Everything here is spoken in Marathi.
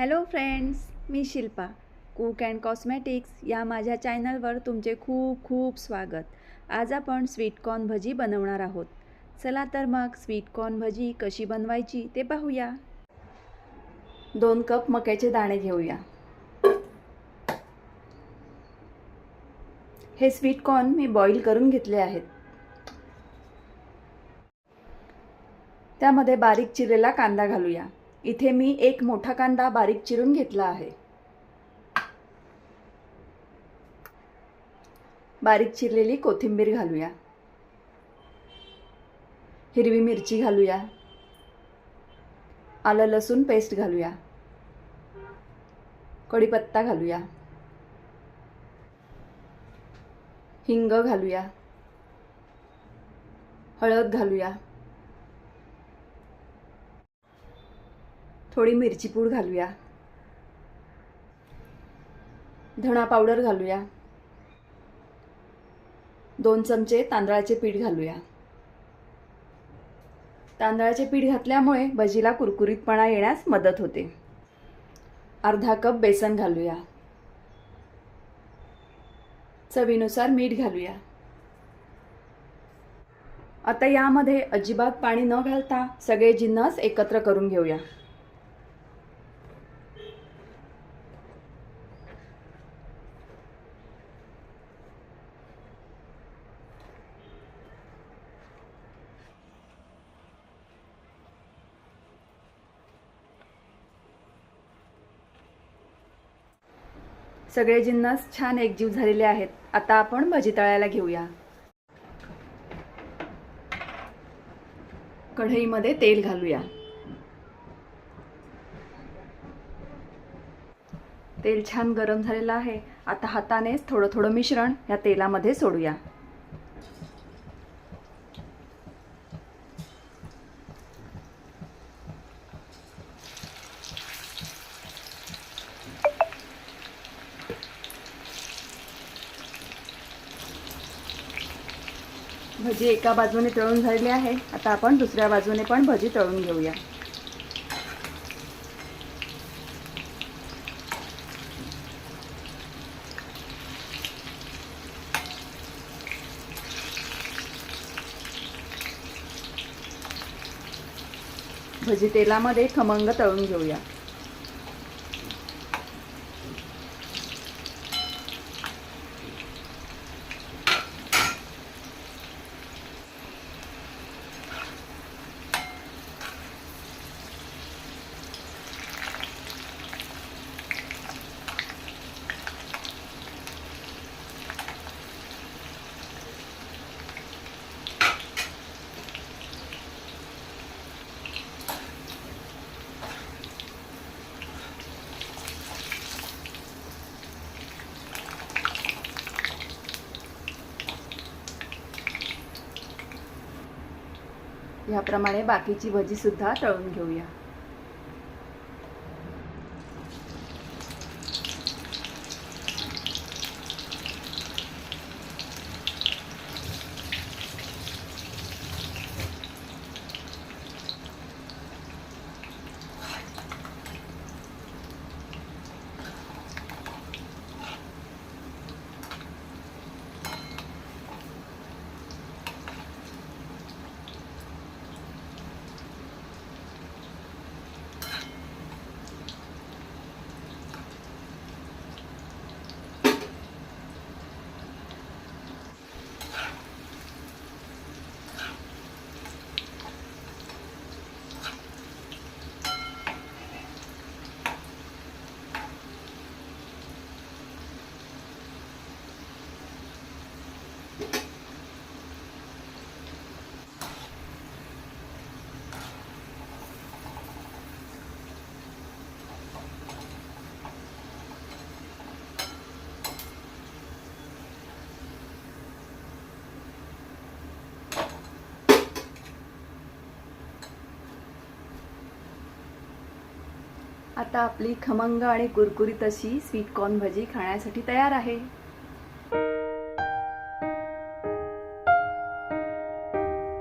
हॅलो फ्रेंड्स मी शिल्पा. कुक अँड कॉस्मॅटिक्स या माझ्या चॅनलवर तुमचे खूप खूप स्वागत. आज आपण स्वीटकॉर्न भजी बनवणार आहोत. चला तर मग स्वीटकॉर्न भजी कशी बनवायची ते पाहूया. दोन कप मक्याचे दाणे घेऊया. हे स्वीटकॉर्न मी बॉईल करून घेतले आहेत. त्यामध्ये बारीक चिरलेला कांदा घालूया. इथे मी एक मोठा कांदा बारीक चिरून घेतला आहे. बारीक चिरलेली कोथिंबीर घालूया. हिरवी मिरची घालूया. आलं लसूण पेस्ट घालूया. कढीपत्ता घालूया. हिंग घालूया. हळद घालूया. थोडी मिरची पूड घालूया. धणा पावडर घालूया. दोन चमचे तांदळाचे पीठ घालूया. तांदळाचे पीठ घातल्यामुळे भजीला कुरकुरीतपणा येण्यास मदत होते. अर्धा कप बेसन घालूया. चवीनुसार मीठ घालूया. आता यामध्ये अजिबात पाणी न घालता सगळे जिन्नस एकत्र करून घेऊया. सगळे जिन्नस छान एकजीव झालेले आहेत. आता आपण भजी तळायला घेऊया. कढईमध्ये तेल घालूया. तेल छान गरम झालेलं आहे. आता हातानेच थोडं थोडं मिश्रण या तेलामध्ये सोडूया. भजी एका बाजूने तळून झालेली आहे. आता आपण दुसऱ्या बाजूने पण भजी तळून घेऊया. भजी तेलामध्ये खमंग तळून घेऊया. ह्याप्रमाणे बाकीची भजीसुद्धा तळून घेऊया. आता आपली खमंग आणि कुरकुरीत अशी स्वीट कॉर्न भजी खाण्यासाठी तयार आहे.